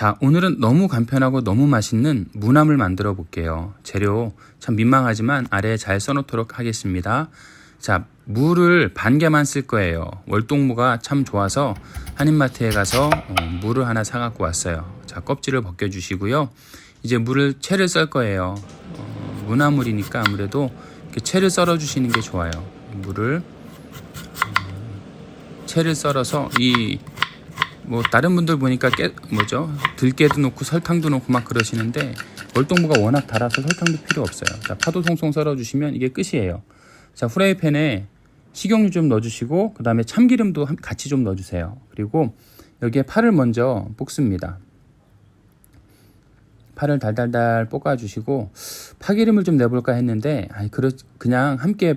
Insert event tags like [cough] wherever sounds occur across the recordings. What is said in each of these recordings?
자, 오늘은 너무 간편하고 너무 맛있는 무나물 만들어 볼게요. 재료 참 민망하지만 아래에 잘 써놓도록 하겠습니다. 자, 무를 반 개만 쓸 거예요. 월동무가 참 좋아서 한인마트에 가서 어, 무를 하나 사갖고 왔어요. 자, 껍질을 벗겨주시고요. 이제 무를 채를 썰 거예요. 어, 무나물이니까 아무래도 이렇게 채를 썰어 주시는 게 좋아요. 무를 어, 채를 썰어서 이 뭐 다른 분들 보니까 깨 뭐죠 들깨도 넣고 설탕도 넣고 막 그러시는데 월동무가 워낙 달아서 설탕도 필요 없어요. 자 파도 송송 썰어주시면 이게 끝이에요. 자 후라이팬에 식용유 좀 넣어주시고 그 다음에 참기름도 함- 같이 좀 넣어주세요. 그리고 여기에 파를 먼저 볶습니다. 파를 달달달 볶아주시고 파기름을 좀 내볼까 했는데 아니 그러 그냥 함께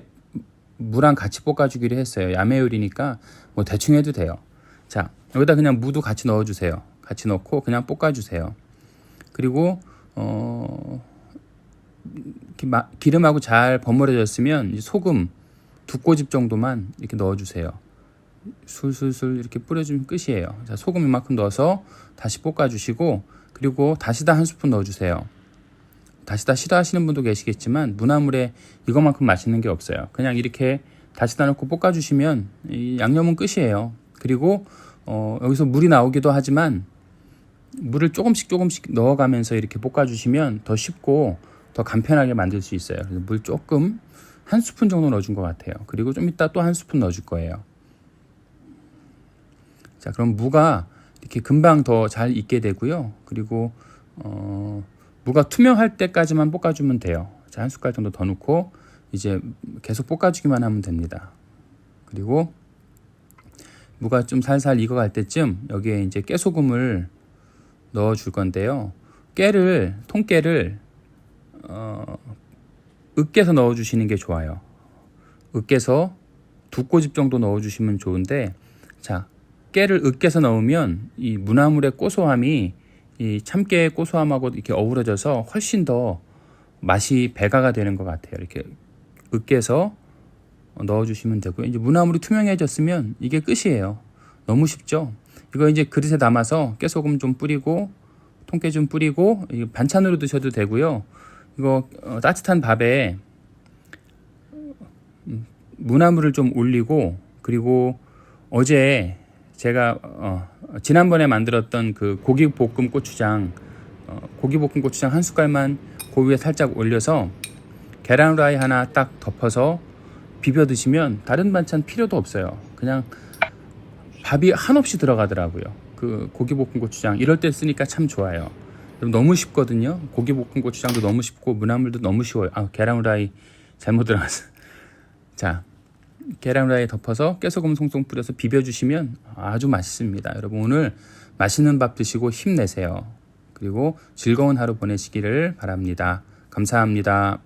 무랑 같이 볶아주기로 했어요. 야매 요리니까 뭐 대충 해도 돼요. 자 여기다 그냥 무도 같이 넣어주세요. 같이 넣고 그냥 볶아주세요. 그리고 어 기름하고 잘 버무려졌으면 소금 두 꼬집 정도만 이렇게 넣어주세요. 술술술 이렇게 뿌려주면 끝이에요. 자 소금 이만큼 넣어서 다시 볶아주시고 그리고 다시다 한 스푼 넣어주세요. 다시다 싫어하시는 분도 계시겠지만 무나물에 이것만큼 맛있는 게 없어요. 그냥 이렇게 다시다 넣고 볶아주시면 이 양념은 끝이에요. 그리고 어, 여기서 물이 나오기도 하지만 물을 조금씩 조금씩 넣어가면서 이렇게 볶아주시면 더 쉽고 더 간편하게 만들 수 있어요. 그래서 물 조금 한 스푼 정도 넣어준 것 같아요. 그리고 좀 이따 또 한 스푼 넣어줄 거예요. 자, 그럼 무가 이렇게 금방 더 잘 익게 되고요. 그리고 어, 무가 투명할 때까지만 볶아주면 돼요. 자, 한 숟갈 정도 더 넣고 이제 계속 볶아주기만 하면 됩니다. 그리고 무가 좀 살살 익어갈 때쯤 여기에 이제 깨소금을 넣어 줄 건데요. 깨를 통깨를 어, 으깨서 넣어 주시는 게 좋아요. 으깨서 두 꼬집 정도 넣어 주시면 좋은데 자 깨를 으깨서 넣으면 이 무나물의 고소함이 이 참깨의 고소함하고 이렇게 어우러져서 훨씬 더 맛이 배가가 되는 것 같아요. 이렇게 으깨서 넣어주시면 되고요. 이제 무나물이 투명해졌으면 이게 끝이에요. 너무 쉽죠? 이거 이제 그릇에 담아서 깨소금 좀 뿌리고 통깨 좀 뿌리고 반찬으로 드셔도 되고요. 이거 어, 따뜻한 밥에 음, 무나물을 좀 올리고 그리고 어제 제가 어, 지난번에 만들었던 그 고기 볶음 고추장 어, 고기 볶음 고추장 한 숟갈만 그 위에 살짝 올려서 계란 후라이 하나 딱 덮어서 비벼 드시면 다른 반찬 필요도 없어요. 그냥 밥이 한없이 들어가더라고요. 그 고기 볶음 고추장 이럴 때 쓰니까 참 좋아요. 너무 쉽거든요. 고기 볶음 고추장도 너무 쉽고 무나물도 너무 쉬워요. 아 계란 후라이 잘못 들어갔어. [laughs] 자 계란 후라이 덮어서 깨소금 송송 뿌려서 비벼주시면 아주 맛있습니다. 여러분 오늘 맛있는 밥 드시고 힘내세요. 그리고 즐거운 하루 보내시기를 바랍니다. 감사합니다.